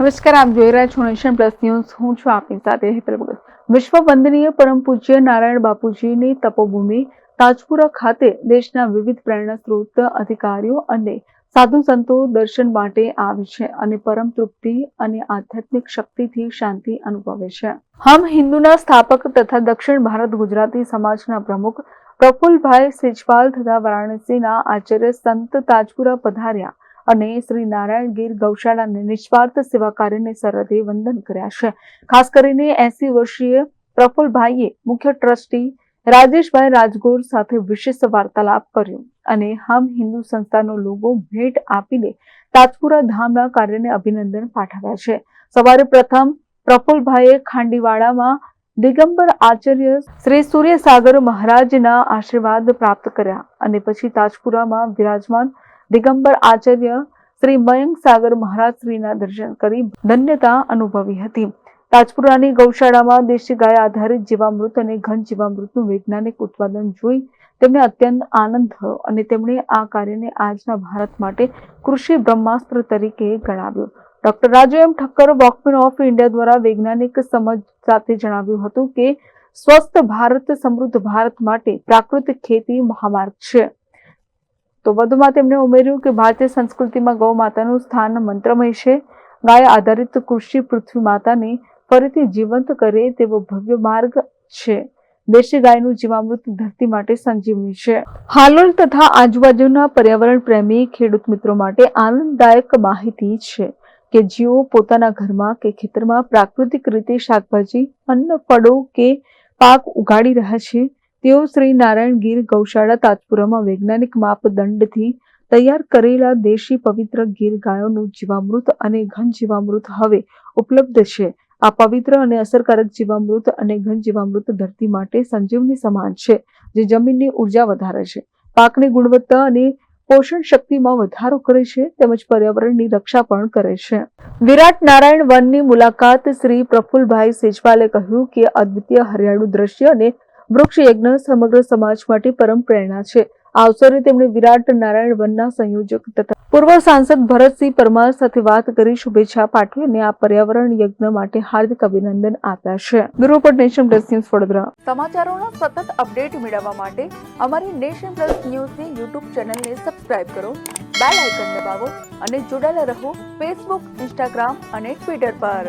નમસ્કાર, આપ જોઈ રહ્યા છો નેશન પ્લસ ન્યૂઝ. હું છું આપની સાથે હેતલ ભગત. વિશ્વ વંદનીય પરમ પૂજ્ય નારાયણ બાપુજીની તપોભૂમિ તાજપુરા ખાતે દેશના વિવિધ પ્રેરણા સ્ત્રોત અધિકારીઓ અને સાધુ સંતો દર્શન માટે આવે છે અને પરમ તૃપ્તિ અને આધ્યાત્મિક શક્તિથી શાંતિ અનુભવે છે. હમ હિન્દુના સ્થાપક તથા દક્ષિણ ભારત ગુજરાતી સમાજના પ્રમુખ પ્રફુલ્લભાઈ સેજપાલ તથા વારાણસીના આચાર્ય સંત તાજપુરા પધાર્યા. અને શ્રી નારાયણ ગીર ગૌશાળાને નિસ્વાર્થ સેવા કાર્યને સરહદે વંદન કર્યા છે. ખાસ કરીને એસી વર્ષીય પ્રફુલભાઈએ મુખ્ય ટ્રસ્ટી રાજેશભાઈ રાજગોર સાથે વિશેષ વાર્તાલાપ કર્યો અને હમ હિન્દુ સંસ્થાનો લોગો ભેટ આપીને તાજપુરા ધામના કાર્યને અભિનંદન પાઠવ્યા છે. સવારે પ્રથમ પ્રફુલભાઈએ ખાંડીવાડામાં દિગંબર આચાર્ય શ્રી સૂર્યસાગર મહારાજના આશીર્વાદ પ્રાપ્ત કર્યા અને પછી તાજપુરામાં વિરાજમાન દિગંબર આચાર્ય શ્રી મયંક સાગર મહારાજ શ્રીના દર્શન કરી ધન્યતા અનુભવી હતી. તાજપુરાની ગૌશાળામાં દેશી ગાય આધારિત જીવામૃત અને ઘન જીવામૃતનું વૈજ્ઞાનિક ઉત્પાદન જોઈ તેમને અત્યંત આનંદ થયો અને તેમણે આ કાર્યને આજના ભારત માટે કૃષિ બ્રહ્માસ્ત્ર તરીકે ગણાવ્યું. Doctor Raju M Thakkar, walkman of India દ્વારા વૈજ્ઞાનિક સમજ સાથે જણાવ્યું હતું કે સ્વસ્થ ભારત સમૃદ્ધ ભારત માટે પ્રાકૃતિક ખેતી મહામાર્ગ છે. તો વધુમાં તેમણે ઉમેર્યું કે ભારતીય સંસ્કૃતિમાં ગૌ માતાનું સ્થાન મંત્રમય છે. ગાય આધારિત કૃષિ પૃથ્વી માતાને ફરીથી જીવંત કરે તેવો ભવ્ય માર્ગ છે. દેશી ગાયનું જીવામૃત ધરતી માટે સંજીવની છે. હાલોલ તથા આજુબાજુના પર્યાવરણ પ્રેમી ખેડૂત મિત્રો માટે આનંદદાયક માહિતી છે કે જેઓ પોતાના ઘરમાં કે ખેતરમાં પ્રાકૃતિક રીતે શાકભાજી, અન્ન, ફળો કે પાક ઉગાડી રહ્યા છે. તેઓ શ્રી નારાયણ ગીર ગૌશાળા તાજપુરામાં વૈજ્ઞાનિક માપદંડથી તૈયાર કરેલા દેશી પવિત્ર ગીર ગાયોનું જીવામૃત અને ઘન જીવામૃત હવે ઉપલબ્ધ છે. આ પવિત્ર અને અસરકારક જીવામૃત અને ઘન જીવામૃત ધરતી માટે સંજીવની સમાન છે, જે જમીનની ઊર્જા વધારે છે. પાકની ગુણવત્તા અને પોષણ શક્તિમાં વધારો કરે છે તેમજ પર્યાવરણની રક્ષા પણ કરે છે. વિરાટ નારાયણ વનની મુલાકાત શ્રી પ્રફુલભાઈ સેજવાલે કહ્યું કે અદ્વિતીય હરિયાળું દ્રશ્ય અને વૃક્ષ યજ્ઞ સમગ્ર સમાજ માટે પરમ પ્રેરણા છે. આ અવસરે તેમણે વિરાટ નારાયણ વનના સંયોજક તથા પૂર્વ સાંસદ ભરતસિંહ પરમાર સાથે વાત કરી શુભેચ્છા પાઠવી અને આ પર્યાવરણ યજ્ઞ માટે હાર્દિક અભિનંદન આપ્યા છે. બ્યુરો પર નેશન પ્લસ ન્યૂઝ વડોદરા. સમાચારોના સતત અપડેટ મેળવવા માટે અમારી નેશન પ્લસ ન્યૂઝની યુટ્યુબ ચેનલને સબસ્ક્રાઇબ કરો, બેલ આઇકન દબાવો અને જોડાયેલા રહો ફેસબુક, ઇન્સ્ટાગ્રામ અને ટ્વિટર પર.